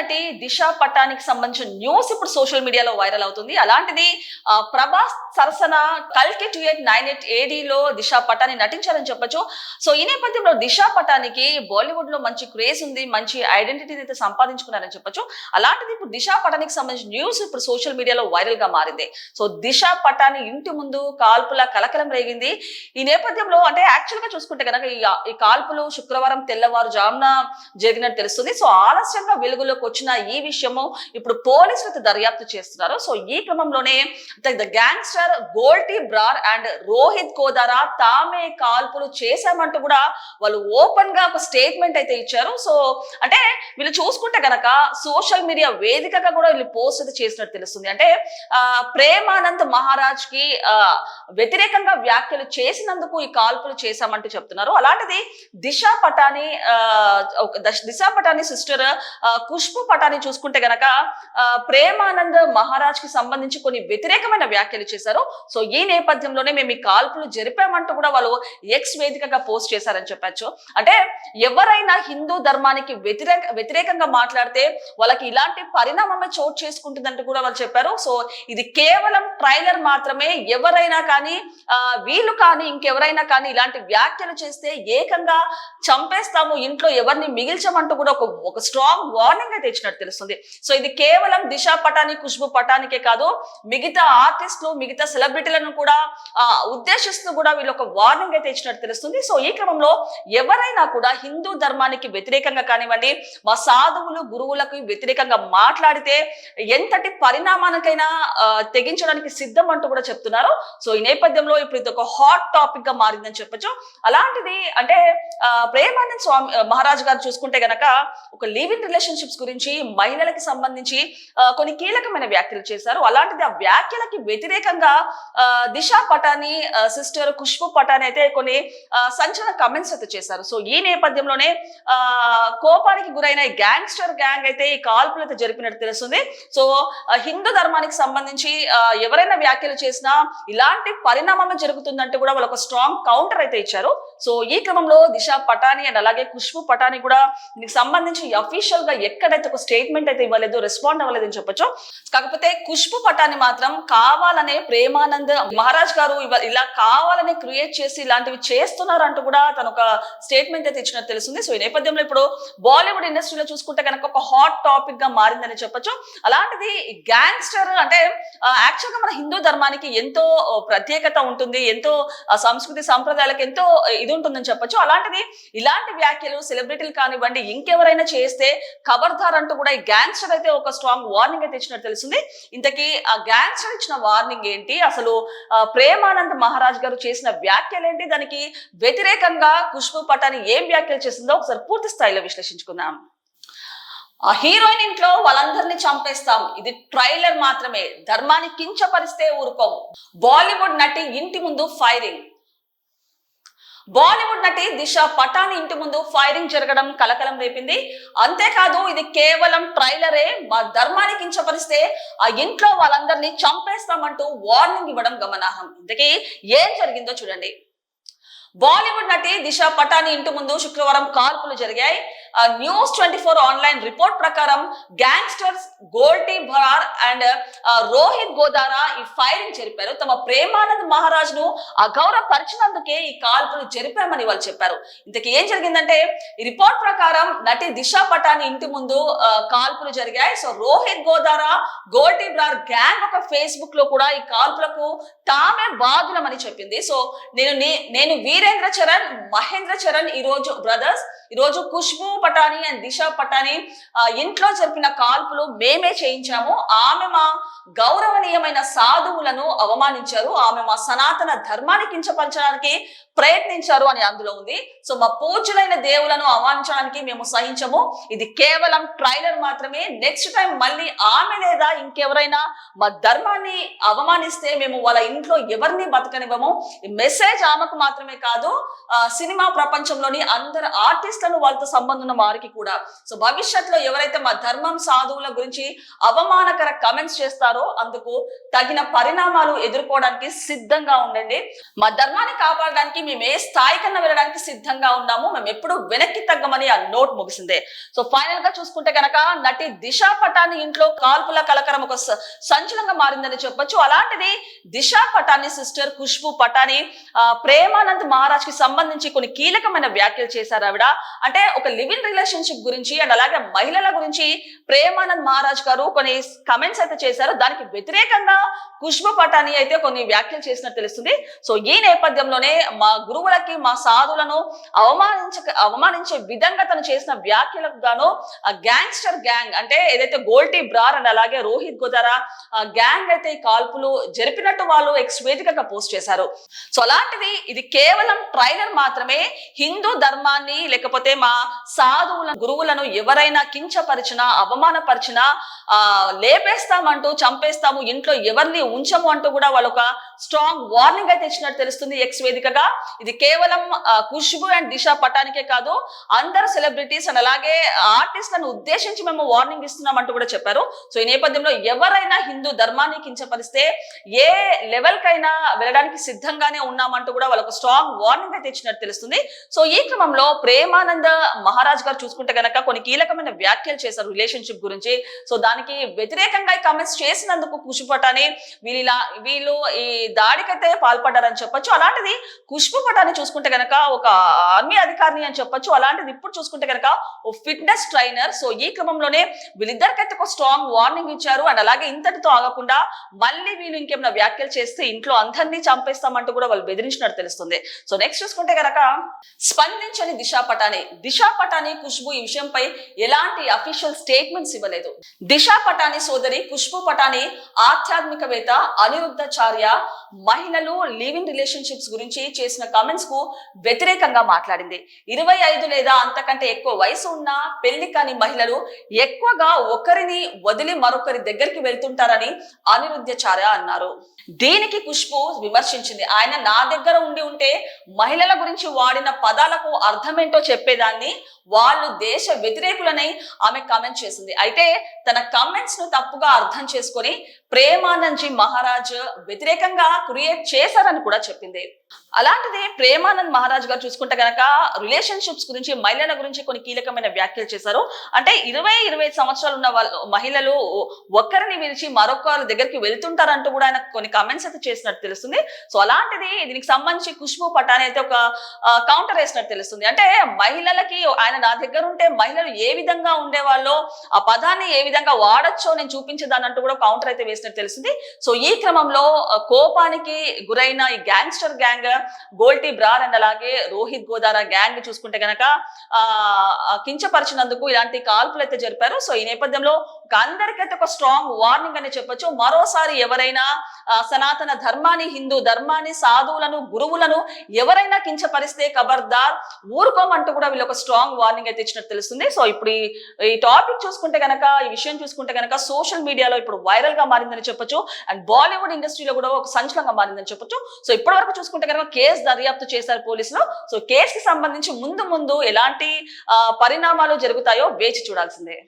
నటి దిశ పటానికి సంబంధించిన న్యూస్ ఇప్పుడు సోషల్ మీడియాలో వైరల్ అవుతుంది. అలాంటిది ప్రభాస్ సరసన కల్కి టూ ఎయిట్ నైన్ ఎయిట్ ఏడీలో దిశ పటాని నటించారని చెప్పొచ్చు. సో ఈ నేపథ్యంలో దిశ పటానికి బాలీవుడ్లో మంచి క్రేజ్ ఉంది మంచి ఐడెంటిటీని అయితే సంపాదించుకున్నారని చెప్పొచ్చు. అలాంటిది ఇప్పుడు దిశ పటానికి సంబంధించిన న్యూస్ ఇప్పుడు సోషల్ మీడియాలో వైరల్గా మారింది. సో దిశ పటాని ఇంటి ముందు కాల్పుల కలకలం రేగింది. ఈ నేపథ్యంలో అంటే యాక్చువల్గా చూసుకుంటే కనుక ఈ ఈ కాల్పులు శుక్రవారం తెల్లవారుజామున జరిగినట్టు తెలుస్తుంది. సో ఆలస్యంగా వెలుగులోకి వచ్చిన ఈ విషయము ఇప్పుడు పోలీసులు అయితే దర్యాప్తు చేస్తున్నారు. సో ఈ క్రమంలోనే the gangster Goldy Brar and Rohit Godara తామే కాల్పులు చేశామంటూ కూడా వాళ్ళు ఓపెన్గా ఒక స్టేట్మెంట్ అయితే ఇచ్చారు. సో అంటే వీళ్ళు చూసుకుంటే గనక సోషల్ మీడియా వేదికగా కూడా వీళ్ళు పోస్ట్ అయితే చేసినట్టు తెలుస్తుంది. అంటే ప్రేమానంద్ మహారాజ్కి వ్యతిరేకంగా వ్యాఖ్యలు చేసినందుకు ఈ కాల్పులు చేశామంటూ చెప్తున్నారు. అలాంటిది దిశ పటాని దిశా దిశ పటాని సిస్టర్ ఖుష్బు పటాని చూసుకుంటే గనక ప్రేమానంద్ మహారాజ్కి సంబంధించి కొన్ని వ్యతిరేకమైన వ్యాఖ్యలు చేశారు. సో ఈ నేపథ్యంలోనే మేము ఈ కాల్పులు జరిపామంటూ కూడా వాళ్ళు ఎక్స్ వేదికగా పోస్ట్ చేశారని చెప్పచ్చు. అంటే ఎవరైనా హిందూ ధర్మానికి వ్యతిరేక వ్యతిరేకంగా మాట్లాడితే వాళ్ళకి ఇలాంటి పరిణామమే చోటు చేసుకుంటుందంటూ కూడా వాళ్ళు చెప్పారు. సో ఇది కేవలం ట్రైలర్ మాత్రమే. ఎవరైనా కానీ వీళ్ళు కానీ ఇంకెవరైనా కానీ ఇలాంటి వ్యాఖ్యలు చేస్తే ఏకంగా చంపేస్తాము. ఇంట్లో ఎవరిని మిగిల్చమంటూ కూడా ఒక ఒక స్ట్రాంగ్ వార్నింగ్ అయితే ఇచ్చినట్టు తెలుస్తుంది. సో ఇది కేవలం దిశ పటాని ఖుష్బు పటానికే కాదు మిగతా ఆర్టిస్టులు మిగతా సెలబ్రిటీలను కూడా ఉద్దేశిస్తూ కూడా వీళ్ళు ఒక వార్నింగ్ అయితే ఇచ్చినట్టు తెలుస్తుంది. సో ఈ క్రమంలో ఎవరైనా కూడా హిందూ ధర్మానికి వ్యతిరేకంగా కానివ్వండి మా సాధువులు గురువులకు వ్యతిరేకంగా మాట్లాడితే ఎంతటి పరిణామానికైనా తెగించడానికి సిద్ధం అంటూ కూడా చెప్తున్నారు. సో ఈ నేపథ్యంలో ఇప్పుడు ఇది ఒక హాట్ టాపిక్గా మారిందని చెప్పొచ్చు. అలాంటిది అంటే ప్రేమానంద్ స్వామి మహారాజు మహారాజ్ గారు చూసుకుంటే గనక ఒక లివ్ ఇన్ రిలేషన్షిప్స్ గురించి మహిళలకు సంబంధించి కొన్ని కీలకమైన వ్యాఖ్యలు చేశారు. అలాంటిది ఆ వ్యాఖ్యలకి వ్యతిరేకంగా ఆ, దిశ పటాని సిస్టర్ ఖుష్బు పటాని అయితే కొన్ని సంచలన కమెంట్స్ అయితే చేశారు. సో ఈ నేపథ్యంలోనే కోపానికి గురైన గ్యాంగ్స్టర్ గ్యాంగ్ అయితే ఈ కాల్పులు అయితే జరిపినట్టు తెలుస్తుంది. సో హిందూ ధర్మానికి సంబంధించి ఎవరైనా వ్యాఖ్యలు చేసినా ఇలాంటి పరిణామమే జరుగుతుందంటే కూడా వాళ్ళు ఒక స్ట్రాంగ్ కౌంటర్ అయితే ఇచ్చారు. సో ఈ క్రమంలో దిశ పటాని అండ్ అలాగే ఖుష్బు పటాని కూడా దీనికి సంబంధించి అఫీషియల్గా ఎక్కడైతే ఒక స్టేట్మెంట్ అయితే ఇవ్వలేదు రెస్పాండ్ అవ్వలేదు అని చెప్పొచ్చు. కాకపోతే ఖుష్బు పటాని మాత్రం కావాలనే ప్రేమానంద్ మహారాజ్ గారు ఇవ- ఇలా కావాలనే క్రియేట్ చేసి ఇలాంటివి చేస్తున్నారు అంటూ కూడా తను ఒక స్టేట్మెంట్ అయితే ఇచ్చినట్టు తెలుస్తుంది. సో ఈ నేపథ్యంలో ఇప్పుడు బాలీవుడ్ ఇండస్ట్రీలో చూసుకుంటే కనుక ఒక హాట్ టాపిక్గా మారిందని చెప్పొచ్చు. అలాంటిది గ్యాంగ్స్టర్ అంటే యాక్చువల్గా మన హిందూ ధర్మానికి ఎంతో ప్రత్యేకత ఉంటుంది ఎంతో సంస్కృతి సంప్రదాయాలకు ఎంతో ఇది ఉంటుందని చెప్పొచ్చు. అలాంటిది ఇలాంటి వ్యాఖ్యలు సెలబ్రిటీలు కానివ్వండి ఇంకెవరైనా చేస్తే ఖబర్దార్ అంటూ కూడా ఈ గ్యాంగ్స్టర్ అయితే ఒక స్ట్రాంగ్ వార్నింగ్ అయితే ఇచ్చినట్టు తెలుస్తుంది. ఇంతకీ ఆ గ్యాంగ్స్టర్ ఇచ్చిన వార్నింగ్ ఏంటి? అసలు ప్రేమానంద్ మహారాజ్ గారు చేసిన వ్యాఖ్యలు ఏంటి? దానికి వ్యతిరేకంగా ఖుష్బు పటాని ఏం వ్యాఖ్యలు చేసిందో ఒకసారి పూర్తి స్థాయిలో విశ్లేషించుకుందాం. ఆ హీరోయిన్ ఇంట్లో వాళ్ళందరినీ చంపేస్తాం. ఇది ట్రైలర్ మాత్రమే. ధర్మాన్ని కించపరిస్తే ఊరుకోం. బాలీవుడ్ నటి ఇంటి ముందు ఫైరింగ్ బాలీవుడ్ నటి దిశ పటాని ఇంటి ముందు ఫైరింగ్ జరగడం కలకలం రేపింది. అంతేకాదు ఇది కేవలం ట్రైలరే. మా ధర్మాన్ని కించపరిస్తే ఆ ఇంట్లో వాళ్ళందరినీ చంపేస్తామంటూ వార్నింగ్ ఇవ్వడం గమనార్హం. ఇంతకీ ఏం జరిగిందో చూడండి. బాలీవుడ్ నటి దిశ పటాని ఇంటి ముందు శుక్రవారం కాల్పులు జరిగాయి. News twenty four online report ప్రకారం గ్యాంగ్స్టర్స్ గోల్టీ భరార్ అండ్ రోహిత్ గోదారా ఈ ఫైరింగ్ జరిపారు. తమ ప్రేమానంద్ మహారాజ్ను అగౌరవపరిచినందుకే ఈ కాల్పులు జరిపామని వాళ్ళు చెప్పారు. ఇంతకీ ఏం జరిగిందంటే ఈ రిపోర్ట్ ప్రకారం నటి దిశా పటాని ఇంటి ముందు కాల్పులు జరిగాయి. సో రోహిత్ గోదారా గోల్టీ బ్రార్ గ్యాంగ్ ఒక ఫేస్బుక్లో కూడా ఈ కాల్పులకు తామే బాధులమని చెప్పింది. సో నేను నే- నేను వీరేంద్ర చరణ్ మహేంద్ర చరణ్ ఈ రోజు బ్రదర్స్ ఈ రోజు ఖుష్బు పటాని అండ్ దిశ పటాని ఇంట్లో జరిపిన కాల్పులు మేమే చేయించాము. ఆమె మా గౌరవనీయమైన సాధువులను అవమానించారు. ఆమె మా సనాతన ధర్మాన్ని కించపరచడానికి ప్రయత్నించారు అని అందులో ఉంది. సో మా పూజలైన దేవులను అవమానించడానికి మేము సహించము. ఇది కేవలం ట్రైలర్ మాత్రమే. నెక్స్ట్ టైం మళ్ళీ ఆమె లేదా ఇంకెవరైనా మా ధర్మాన్ని అవమానిస్తే మేము వాళ్ళ ఇంట్లో ఎవరిని బతకనివ్వము. ఈ మెసేజ్ ఆమెకు మాత్రమే కాదు సినిమా ప్రపంచంలోని అందరు ఆర్టిస్టులను వాళ్ళతో సంబంధం ఉన్న వారికి కూడా. సో భవిష్యత్తులో ఎవరైతే మా ధర్మం సాధువుల గురించి అవమానకర కమెంట్స్ చేస్తారో అందుకు తగిన పరిణామాలు ఎదుర్కోవడానికి సిద్ధంగా ఉండండి. మా ధర్మాన్ని కాపాడడానికి మేము ఏ స్థాయి కన్నా వెళ్ళడానికి సిద్ధంగా ఉన్నాము మేము ఎప్పుడు వెనక్కి తగ్గమని ఆ నోట్ ముగిసిందే. సో ఫైనల్గా చూసుకుంటే గనక నటి దిశా పటాని ఇంట్లో కాల్పుల కలకరం ఒక సంచలనంగా మారిందని చెప్పొచ్చు. అలాంటిది దిశా పటాని సిస్టర్ ఖుష్బు పటాని ప్రేమానంద్ మహారాజ్కి సంబంధించి కొన్ని కీలకమైన వ్యాఖ్యలు చేశారు ఆవిడ. అంటే ఒక లివింగ్ రిలేషన్షిప్ గురించి అండ్ అలాగే మహిళల గురించి ప్రేమానంద్ మహారాజ్ గారు కొన్ని కమెంట్స్ అయితే చేశారు. దానికి వ్యతిరేకంగా ఖుష్బు పటాని అయితే కొన్ని వ్యాఖ్యలు చేసినట్టు తెలుస్తుంది. సో ఈ నేపథ్యంలోనే మా గురువులకి మా సాధులను అవమానించ అవమానించే విధంగా తను చేసిన వ్యాఖ్యలకు గాను గ్యాంగ్స్టర్ గ్యాంగ్ అంటే ఏదైతే గోల్టీ బ్రార్ అండ్ అలాగే రోహిత్ గోదారా గ్యాంగ్ అయితే ఈ కాల్పులు జరిపినట్టు వాళ్ళు ఎక్స్ వేదికగా పోస్ట్ చేశారు. సో అలాంటిది ఇది కేవలం ట్రైలర్ మాత్రమే. హిందూ ధర్మాన్ని లేకపోతే మా సాధువులను గురువులను ఎవరైనా కించపరిచినా అవమానపరిచినా ఆ లేపేస్తామంటూ చంపేస్తాము ఇంట్లో ఎవరిని ఉంచము అంటూ కూడా వాళ్ళొక స్ట్రాంగ్ వార్నింగ్ అయితే ఇచ్చినట్టు తెలుస్తుంది ఎక్స్ వేదికగా. ఇది కేవలం ఖుష్బు అండ్ దిశ పటానికే కాదు అందరు సెలబ్రిటీస్ అండ్ అలాగే ఆర్టిస్ట్లను ఉద్దేశించి మేము వార్నింగ్ ఇస్తున్నాం అంటూ కూడా చెప్పారు. సో ఈ నేపథ్యంలో ఎవరైనా హిందూ ధర్మాన్ని కించపరిస్తే ఏ లెవెల్ కైనా వెళ్ళడానికి సిద్ధంగానే ఉన్నామంటూ కూడా వాళ్ళకు స్ట్రాంగ్ వార్నింగ్ అయితే ఇచ్చినట్టు తెలుస్తుంది. సో ఈ క్రమంలో ప్రేమానంద మహారాజ్ గారు చూసుకుంటే గనక కొన్ని కీలకమైన వ్యాఖ్యలు చేశారు రిలేషన్షిప్ గురించి. సో దానికి వ్యతిరేకంగా కమెంట్స్ చేసినందుకు కుషిపటాని వీళ్ళ వీళ్ళు ఈ దాడికైతే పాల్పడ్డారని చెప్పొచ్చు. అలాంటిది కుష్పు పటాన్ని చూసుకుంటే గనక ఒక ఆర్మీ అధికారిని అని చెప్పొచ్చు. అలాంటిది ఇప్పుడు చూసుకుంటే గనక ఓ ఫిట్నెస్ ట్రైనర్. సో ఈ క్రమంలోనే వీళ్ళిద్దరికైతే ఒక స్ట్రాంగ్ వార్నింగ్ ఇచ్చారు. అండ్ అలాగే ఇంతటితో ఆగకుండా మళ్ళీ వీళ్ళు ఇంకేమైనా వ్యాఖ్యలు చేస్తే ఇంట్లో అందరినీ చంపేస్తామంటూ కూడా వాళ్ళు బెదిరించినట్టు తెలుస్తుంది. సో నెక్స్ట్ చూసుకుంటే గనక స్పందించని దిశా పటాని. దిశా పటాని ఖుష్బు ఈ విషయంపై ఎలాంటి అఫీషియల్ స్టేట్మెంట్స్ ఇవ్వలేదు. దిశా పటాని సోదరి ఖుష్బు పటాని ఆధ్యాత్మికవేత్త అనిరుద్ధాచార్య మహిళలు లివింగ్ రిలేషన్షిప్స్ గురించి చేసిన కామెంట్స్కు వ్యతిరేకంగా మాట్లాడింది. ఇరవై ఐదు లేదా అంతకంటే ఎక్కువ వయసు ఉన్న పెళ్ళి కాని మహిళలు ఎక్కువగా ఒకరిని వదిలి మరొకరి దగ్గరికి వెళ్తుంటారని అనిరుద్ధాచార్య అన్నారు. దీనికి ఖుష్బు విమర్శించింది. ఆయన నా దగ్గర ఉండి ఉంటే మహిళల గురించి వాడిన పదాలకు అర్థమేంటో చెప్పేదాన్ని వాళ్ళు దేశ వ్యతిరేకులని ఆమె కామెంట్ చేసింది. అయితే తన కమెంట్స్ను తప్పుగా అర్థం చేసుకొని ప్రేమానంద్ జీ మహారాజ్ వ్యతిరేకంగా క్రియేట్ చేశారని కూడా చెప్పింది. అలాంటిది ప్రేమానంద్ మహారాజ్ గారు చూసుకుంటే గనక రిలేషన్షిప్స్ గురించి మహిళల గురించి కొన్ని కీలకమైన వ్యాఖ్యలు చేశారు. అంటే ఇరవై ఇరవై ఐదు సంవత్సరాలు ఉన్న వాళ్ళు మహిళలు ఒక్కరిని విడిచి మరొకరి దగ్గరికి వెళ్తుంటారంటూ కూడా ఆయన కొన్ని కమెంట్స్ అయితే చేసినట్టు తెలుస్తుంది. సో అలాంటిది దీనికి సంబంధించి ఖుష్బు పటాని అయితే ఒక కౌంటర్ వేసినట్టు తెలుస్తుంది. అంటే మహిళలకి ఆయన నా దగ్గర ఉంటే మహిళలు ఏ విధంగా ఉండేవాళ్ళో ఆ పదాన్ని ఏ విధంగా వాడచ్చో నేను చూపించేదాన్ని అంటూ కూడా కౌంటర్ అయితే వేసినట్టు తెలుస్తుంది. సో ఈ క్రమంలో కోపానికి గురైన ఈ gangster gang Goldy Brar and అలాగే రోహిత్ గోదారా గ్యాంగ్ చూసుకుంటే గనక ఆ కించపరిచినందుకు ఇలాంటి కాల్పులు అయితే జరిపారు. సో ఈ నేపథ్యంలో అందరికైతే ఒక స్ట్రాంగ్ వార్నింగ్ అని చెప్పొచ్చు. మరోసారి ఎవరైనా సనాతన ధర్మాన్ని హిందూ ధర్మాన్ని సాధువులను గురువులను ఎవరైనా కించపరిస్తే ఖబర్దార్ ఊరుకోమంటూ కూడా వీళ్ళు ఒక స్ట్రాంగ్ వార్నింగ్ అయితే ఇచ్చినట్టు తెలుస్తుంది. సో ఇప్పుడు ఈ- ఈ టాపిక్ చూసుకుంటే గనక ఈ విషయం చూసుకుంటే గనక సోషల్ మీడియాలో ఇప్పుడు వైరల్గా మారిందని చెప్పొచ్చు. అండ్ బాలీవుడ్ ఇండస్ట్రీలో కూడా ఒక సంచలనంగా మారిందని చెప్పొచ్చు. సో ఇప్పటి వరకు చూసుకుంటే కనుక కేసు దర్యాప్తు చేశారు పోలీసులు. సో కేసుకి సంబంధించి ముందు ముందు ఎలాంటి పరిణామాలు జరుగుతాయో వేచి చూడాల్సిందే.